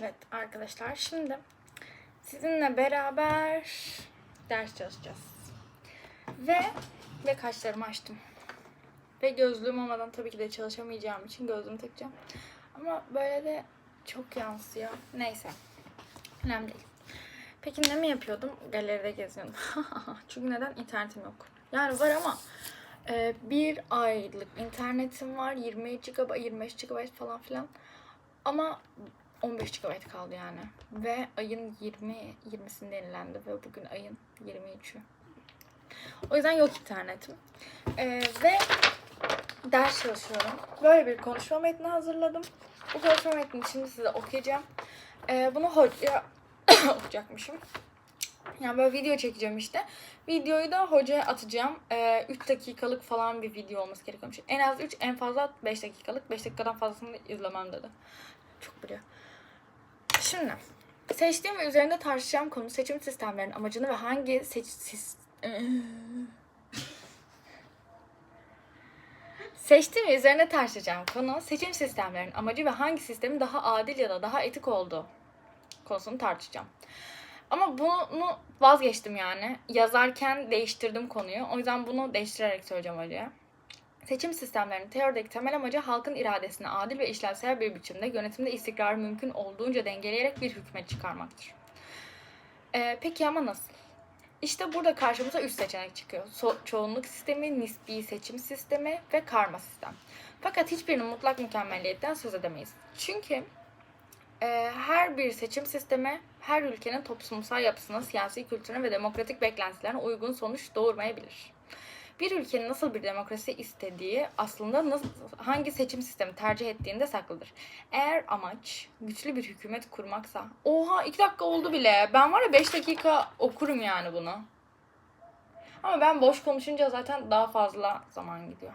Evet arkadaşlar şimdi sizinle beraber ders çalışacağız. Ve ve kaşlarımı açtım. Ve gözlüğüm olmadan tabii ki de çalışamayacağım için gözlüğümü takacağım. Ama böyle de çok yansıyor. Neyse. Önemli değil. Peki ne mi yapıyordum? Galeride geziyordum. Çünkü neden? İnternetim yok. Yani var ama e, bir aylık internetim var. 20 GB, 25 GB falan filan. Ama 15 GB kaldı yani. Ve ayın 20 20'sinde yenilendi ve bugün ayın 23'ü. O yüzden yok internetim. Ee, ve ders çalışıyorum. Böyle bir konuşma metni hazırladım. Bu konuşma metnini şimdi size okuyacağım. Ee, bunu hoca okuyacakmışım. Yani böyle video çekeceğim işte. Videoyu da hocaya atacağım. 3 dakikalık falan bir video olması gerekiyormuş. En az 3, en fazla 5 dakikalık. 5 dakikadan fazlasını izlemem dedi. Çok biliyor. Şimdi seçtiğim ve üzerinde tartışacağım konu seçim sistemlerinin amacını ve hangi seç sis- Seçtiğim ve üzerine tartışacağım konu seçim sistemlerinin amacı ve hangi sistemin daha adil ya da daha etik olduğu konusunu tartışacağım. Ama bunu vazgeçtim yani. Yazarken değiştirdim konuyu. O yüzden bunu değiştirerek söyleyeceğim hocaya. Seçim sistemlerinin teorideki temel amacı halkın iradesini adil ve işlevsel bir biçimde yönetimde istikrarı mümkün olduğunca dengeleyerek bir hükümet çıkarmaktır. Ee, peki ama nasıl? İşte burada karşımıza üç seçenek çıkıyor. So- çoğunluk sistemi, nispi seçim sistemi ve karma sistem. Fakat hiçbirinin mutlak mükemmelliyetten söz edemeyiz. Çünkü e, her bir seçim sistemi her ülkenin toplumsal yapısına, siyasi kültürüne ve demokratik beklentilerine uygun sonuç doğurmayabilir. Bir ülkenin nasıl bir demokrasi istediği aslında nasıl, hangi seçim sistemi tercih ettiğinde saklıdır. Eğer amaç güçlü bir hükümet kurmaksa... Oha 2 dakika oldu bile. Ben var ya 5 dakika okurum yani bunu. Ama ben boş konuşunca zaten daha fazla zaman gidiyor.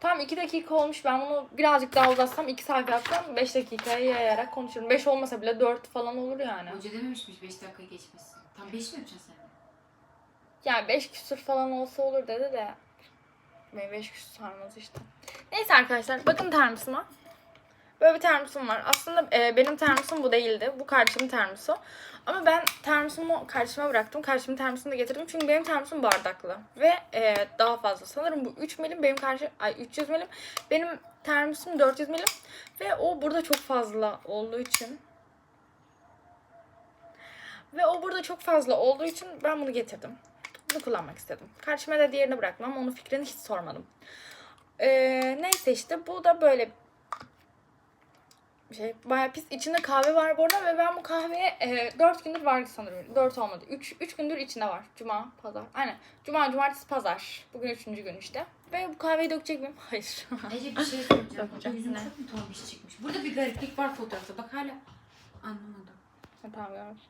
Tam 2 dakika olmuş. Ben bunu birazcık daha uzatsam 2 sayfa yapsam 5 dakikaya yayarak konuşurum. 5 olmasa bile 4 falan olur yani. Hoca dememişmiş 5 dakika geçmesin. Tam 5 mi yapacaksın sen? Yani 5 küsur falan olsa olur dedi de. Beni 5 küsur sarmaz işte. Neyse arkadaşlar bakın termosuma. Böyle bir termosum var. Aslında e, benim termosum bu değildi. Bu kardeşimin termosu. Ama ben termosumu kardeşime bıraktım. Kardeşimin termosunu da getirdim. Çünkü benim termosum bardaklı. Ve e, daha fazla. Sanırım bu 3 milim. Benim karşı ay 300 milim. Benim termosum 400 milim. Ve o burada çok fazla olduğu için. Ve o burada çok fazla olduğu için ben bunu getirdim. Bunu kullanmak istedim. Kardeşime de diğerini bıraktım ama onun fikrini hiç sormadım. Ee, neyse işte bu da böyle şey. Bayağı pis. İçinde kahve var bu arada ve ben bu kahveye e, 4 gündür vardı sanırım. 4 olmadı. 3, 3 gündür içinde var. Cuma, pazar. Aynen. Cuma, cumartesi, pazar. Bugün 3. gün işte. Ve bu kahveyi dökecek miyim? Hayır. Ece bir şey Yüzün ne? çok mu tombiş çıkmış? Burada bir gariplik var fotoğrafta. Bak hala anlamadım. tamam görmüş.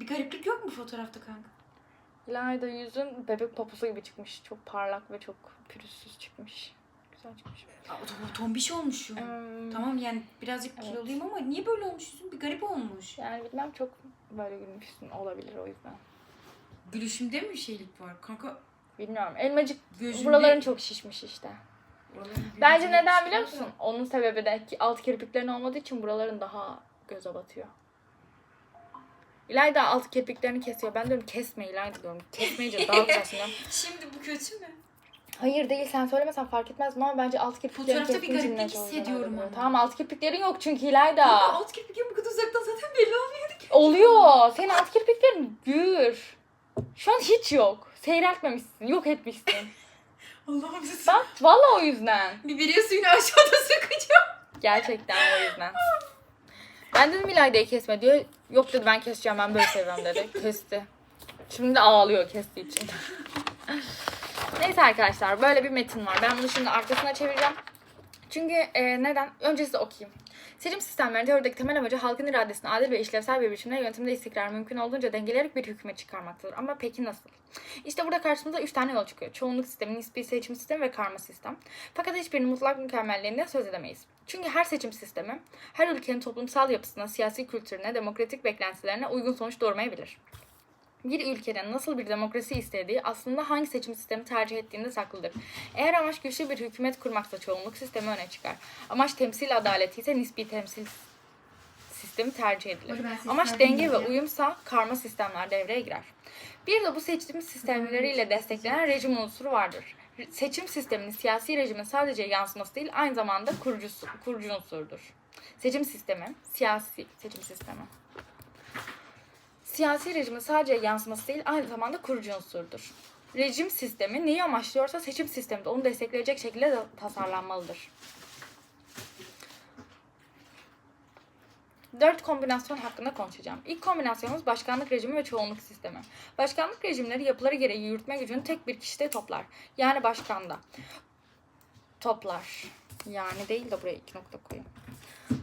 Bir gariplik yok mu fotoğrafta kanka? İlayda yüzün bebek poposu gibi çıkmış. Çok parlak ve çok pürüzsüz çıkmış. Güzel çıkmış. Aa, tombiş olmuş şu. Hmm, Tamam yani birazcık Evet. kiloluyum ama niye böyle olmuş yüzün? Bir garip olmuş. Yani bilmem çok böyle gülmüşsün olabilir o yüzden. Gülüşümde mi bir şeylik var? Kanka Bilmiyorum. Elmacık gözümde... buraların çok şişmiş işte. Bence neden biliyor musun? Onun sebebi de ki alt kirpiklerin olmadığı için buraların daha göze batıyor. İlayda alt kirpiklerini kesiyor. Ben diyorum kesme İlayda diyorum. Kesmeyince daha da. Şimdi bu kötü mü? Hayır değil sen söylemesen fark etmez ama bence alt kirpiklerin Fotoğrafta bir gariplik hissediyorum ama. Tamam alt kirpiklerin yok çünkü İlayda. Kanka alt kirpik bu kadar uzaktan zaten belli olmuyordu ki. Oluyor. Senin alt kirpiklerin gür. Şu an hiç yok. Seyreltmemişsin. Yok etmişsin. Allah'ım siz. Bak valla o yüzden. Biberiye suyunu aşağıda sıkacağım. Gerçekten o yüzden. Ben dedim İlayda'yı kesme diyor. Yok dedi ben keseceğim ben böyle seviyorum dedi. Kesti. Şimdi de ağlıyor kestiği için. Neyse arkadaşlar böyle bir metin var. Ben bunu şimdi arkasına çevireceğim. Çünkü e, neden? Önce size okuyayım. Seçim sistemlerinin teorideki temel amacı halkın iradesini adil ve işlevsel bir biçimde yönetimde istikrar mümkün olduğunca dengeleyerek bir hükümet çıkarmaktadır. Ama peki nasıl? İşte burada karşımıza 3 tane yol çıkıyor. Çoğunluk sistemi, nispi seçim sistemi ve karma sistem. Fakat hiçbirinin mutlak mükemmelliğinden söz edemeyiz. Çünkü her seçim sistemi her ülkenin toplumsal yapısına, siyasi kültürüne, demokratik beklentilerine uygun sonuç doğurmayabilir. Bir ülkenin nasıl bir demokrasi istediği aslında hangi seçim sistemi tercih ettiğinde saklıdır. Eğer amaç güçlü bir hükümet kurmaksa çoğunluk sistemi öne çıkar. Amaç temsil adaleti ise nispi temsil sistemi tercih edilir. Amaç denge ve uyumsa karma sistemler devreye girer. Bir de bu seçim sistemleriyle desteklenen rejim unsuru vardır. Seçim sisteminin siyasi rejimin sadece yansıması değil, aynı zamanda kurucusu, kurucu unsurdur. Seçim sistemi, siyasi seçim sistemi. Siyasi rejimin sadece yansıması değil, aynı zamanda kurucu unsurdur. Rejim sistemi neyi amaçlıyorsa seçim sistemi de onu destekleyecek şekilde de tasarlanmalıdır. Dört kombinasyon hakkında konuşacağım. İlk kombinasyonumuz başkanlık rejimi ve çoğunluk sistemi. Başkanlık rejimleri yapıları gereği yürütme gücünü tek bir kişide toplar. Yani başkanda. Toplar. Yani değil de buraya iki nokta koyayım.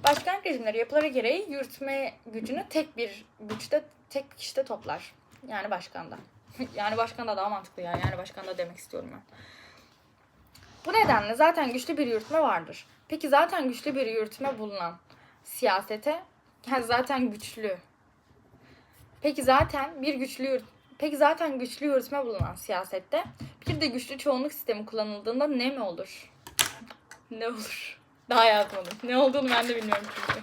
Başkanlık rejimleri yapıları gereği yürütme gücünü tek bir güçte, tek kişide toplar. Yani başkanda. yani başkanda daha mantıklı ya. Yani başkanda demek istiyorum ben. Bu nedenle zaten güçlü bir yürütme vardır. Peki zaten güçlü bir yürütme bulunan siyasete yani zaten güçlü. Peki zaten bir güçlü Peki zaten güçlü yürütme bulunan siyasette bir de güçlü çoğunluk sistemi kullanıldığında ne mi olur? ne olur? Daha yazmadım. Ne olduğunu ben de bilmiyorum çünkü.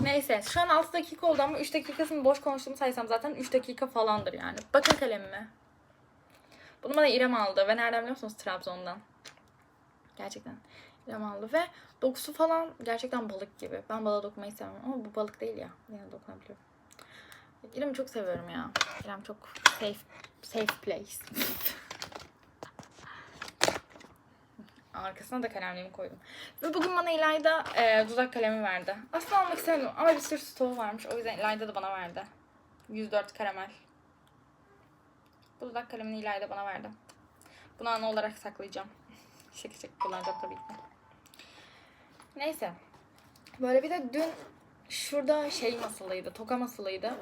Neyse şu an 6 dakika oldu ama 3 dakikasını boş konuştuğumu saysam zaten 3 dakika falandır yani. Bakın kalemime. Bunu bana İrem aldı ve nereden biliyor musunuz? Trabzon'dan. Gerçekten. İrem aldı ve dokusu falan gerçekten balık gibi. Ben balığa dokunmayı sevmem ama bu balık değil ya. Yine dokunabiliyorum. İrem'i çok seviyorum ya. İrem çok safe safe place. Arkasına da kalemliğimi koydum. Ve bugün bana İlayda e, dudak kalemi verdi. Aslında almak istemedim ama bir sürü stoğu varmış. O yüzden İlayda da bana verdi. 104 karamel. Bu dudak kalemini İlayda bana verdi. Bunu ana olarak saklayacağım. Şaka şaka kullanacağım tabii ki. Neyse. Böyle bir de dün şurada şey masalıydı. Toka masalıydı.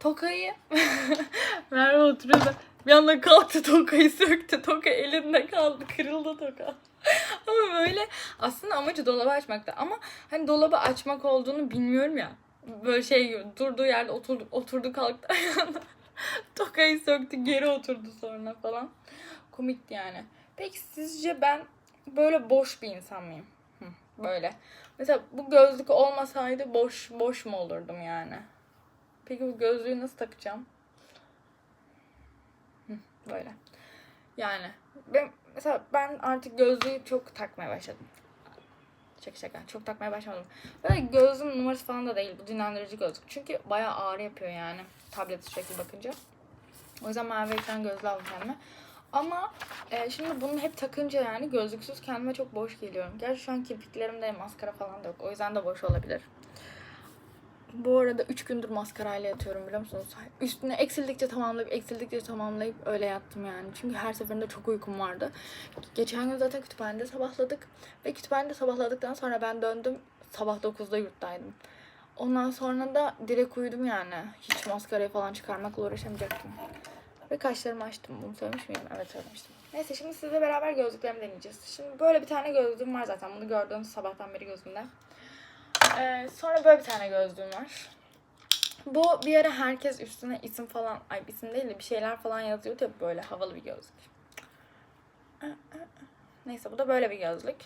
Tokayı Merve oturuyordu. Bir anda kalktı tokayı söktü. Toka elinde kaldı. Kırıldı toka. Ama böyle aslında amacı dolabı açmakta. Ama hani dolabı açmak olduğunu bilmiyorum ya. Böyle şey durduğu yerde oturdu, oturdu kalktı. Tokayı söktü geri oturdu sonra falan. Komikti yani. Peki sizce ben böyle boş bir insan mıyım? Böyle. Mesela bu gözlük olmasaydı boş boş mu olurdum yani? Peki bu gözlüğü nasıl takacağım? Böyle. Yani ben mesela ben artık gözlüğü çok takmaya başladım. Şaka şaka. Çok takmaya başlamadım. Böyle gözlüğün numarası falan da değil. Bu dinlendirici gözlük. Çünkü bayağı ağrı yapıyor yani. Tablet sürekli bakınca. O yüzden mavi ekran gözlüğü aldım kendime. Ama e, şimdi bunu hep takınca yani gözlüksüz kendime çok boş geliyorum. Gerçi şu an kirpiklerimde maskara falan da yok. O yüzden de boş olabilir. Bu arada 3 gündür maskarayla yatıyorum biliyor musunuz? Üstüne eksildikçe tamamlayıp eksildikçe tamamlayıp öyle yattım yani. Çünkü her seferinde çok uykum vardı. Geçen gün zaten kütüphanede sabahladık. Ve kütüphanede sabahladıktan sonra ben döndüm. Sabah 9'da yurttaydım. Ondan sonra da direkt uyudum yani. Hiç maskarayı falan çıkarmakla uğraşamayacaktım. Ve kaşlarımı açtım. Bunu söylemiş miyim? Evet söylemiştim. Neyse şimdi sizle beraber gözlüklerimi deneyeceğiz. Şimdi böyle bir tane gözlüğüm var zaten. Bunu gördüğünüz sabahtan beri gözümde. Ee, sonra böyle bir tane gözlüğüm var. Bu bir ara herkes üstüne isim falan, ay isim değil de bir şeyler falan yazıyordu ya böyle havalı bir gözlük. Neyse bu da böyle bir gözlük.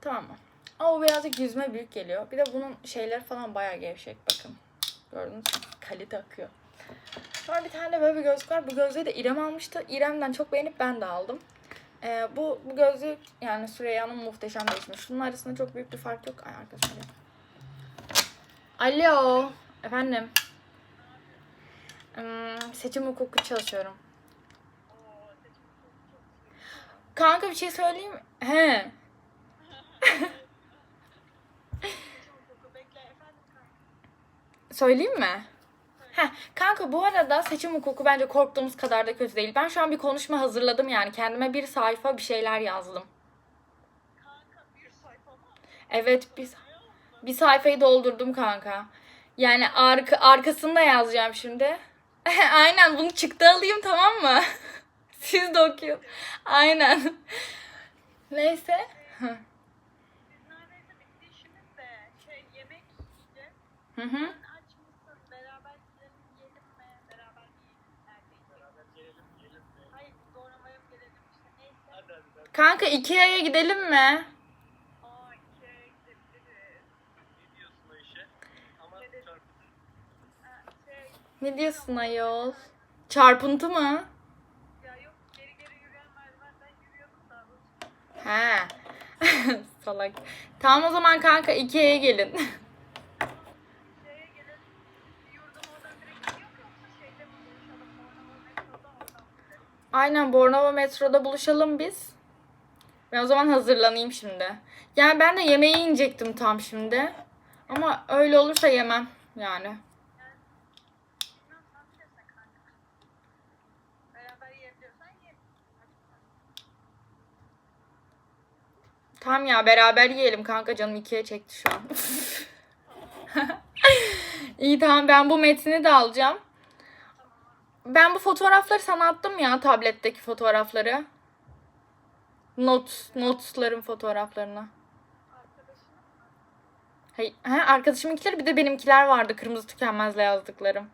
Tamam mı? Ama bu birazcık yüzme büyük geliyor. Bir de bunun şeyleri falan bayağı gevşek bakın. Gördünüz mü? Kalite akıyor. Sonra bir tane böyle bir gözlük var. Bu gözlüğü de İrem almıştı. İrem'den çok beğenip ben de aldım. Ee, bu, bu gözlük yani Süreyya'nın muhteşem değişmiş. Şunun arasında çok büyük bir fark yok. Ay arkadaşlar. Alo. Efendim. Hmm, seçim hukuku çalışıyorum. Kanka bir şey söyleyeyim mi? He. Söyleyeyim mi? Heh, kanka bu arada seçim hukuku bence korktuğumuz kadar da kötü değil. Ben şu an bir konuşma hazırladım yani. Kendime bir sayfa bir şeyler yazdım. Evet bir, bir sayfayı doldurdum kanka. Yani arka, arkasını da yazacağım şimdi. Aynen bunu çıktı alayım tamam mı? Siz de okuyun. Aynen. Neyse. Hı. Biz Kanka Ikea'ya gidelim mi? Ne diyorsun ayol? Çarpıntı mı? Ya yok geri geri yürüyen merdivenden yürüyordum da. He. Salak. Tamam o zaman kanka Ikea'ya gelin. Aynen Bornova metroda buluşalım biz. Ben o zaman hazırlanayım şimdi. Yani ben de yemeği inecektim tam şimdi. Ama öyle olursa yemem yani. Tamam ya beraber yiyelim kanka canım ikiye çekti şu an. İyi tamam ben bu metni de alacağım. Ben bu fotoğrafları sana attım ya tabletteki fotoğrafları. Not, notların fotoğraflarını. Arkadaşım Hey, he, arkadaşımınkiler bir de benimkiler vardı kırmızı tükenmezle yazdıklarım.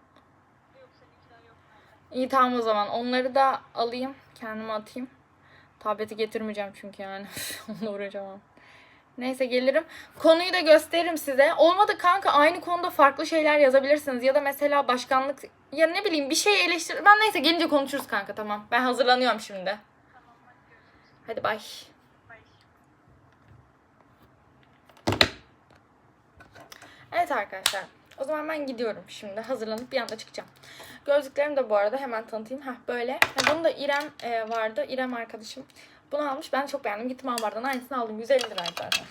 İyi tamam o zaman onları da alayım kendime atayım. Tableti getirmeyeceğim çünkü yani onunla uğraşamam. Neyse gelirim. Konuyu da gösteririm size. Olmadı kanka aynı konuda farklı şeyler yazabilirsiniz. Ya da mesela başkanlık ya ne bileyim bir şey eleştir. Ben neyse gelince konuşuruz kanka tamam. Ben hazırlanıyorum şimdi. Hadi bay. Evet arkadaşlar. O zaman ben gidiyorum şimdi. Hazırlanıp bir anda çıkacağım. Gözlüklerimi de bu arada hemen tanıtayım. Heh böyle. Ha, bunu da İrem e, vardı. İrem arkadaşım. Bunu almış. Ben çok beğendim. Gittim Ambar'dan aynısını aldım. 150 liraydı zaten.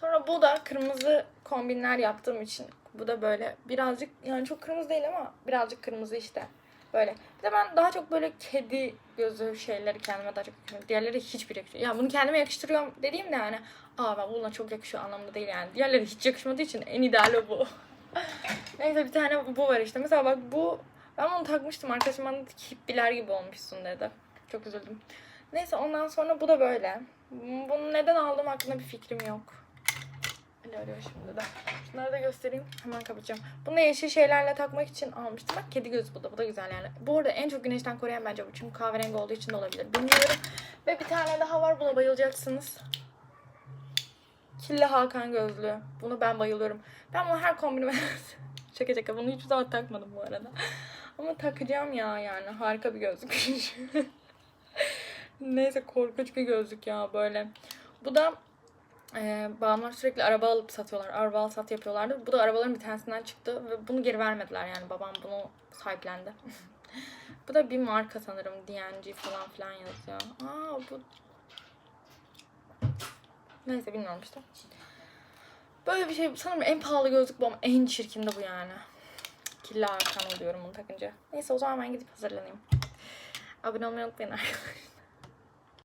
Sonra bu da kırmızı kombinler yaptığım için. Bu da böyle birazcık yani çok kırmızı değil ama birazcık kırmızı işte. Böyle. Bir de ben daha çok böyle kedi gözü şeyleri kendime daha çok yakıştırıyorum. Diğerleri hiçbir yakışıyor. Ya bunu kendime yakıştırıyorum dediğim de yani aa ben bununla çok yakışıyor anlamda değil yani. Diğerleri hiç yakışmadığı için en ideali bu. Neyse bir tane bu var işte. Mesela bak bu ben bunu takmıştım. Arkadaşım bana dedi ki hippiler gibi olmuşsun dedi. Çok üzüldüm. Neyse ondan sonra bu da böyle. Bunu neden aldığım hakkında bir fikrim yok. Ali arıyor şimdi de. Şunları da göstereyim. Hemen kapatacağım. Bunu da yeşil şeylerle takmak için almıştım. Bak kedi gözü bu da. Bu da güzel yani. Bu arada en çok güneşten koruyan bence bu. Çünkü kahverengi olduğu için de olabilir. Bilmiyorum. Ve bir tane daha var. Buna bayılacaksınız. Kille Hakan gözlüğü. Bunu ben bayılıyorum. Ben bunu her kombinime... şaka şaka. Bunu hiç zaman takmadım bu arada. Ama takacağım ya yani. Harika bir gözlük. Neyse korkunç bir gözlük ya böyle. Bu da e, babamlar sürekli araba alıp satıyorlar. Araba al sat yapıyorlardı. Bu da arabaların bir tanesinden çıktı ve bunu geri vermediler yani. Babam bunu sahiplendi. bu da bir marka sanırım. DNG falan filan yazıyor. Aa bu Neyse bilmiyorum işte. Böyle bir şey sanırım en pahalı gözlük bu ama en çirkin de bu yani. Killa arkan oluyorum bunu takınca. Neyse o zaman ben gidip hazırlanayım. Abone olmayı unutmayın arkadaşlar.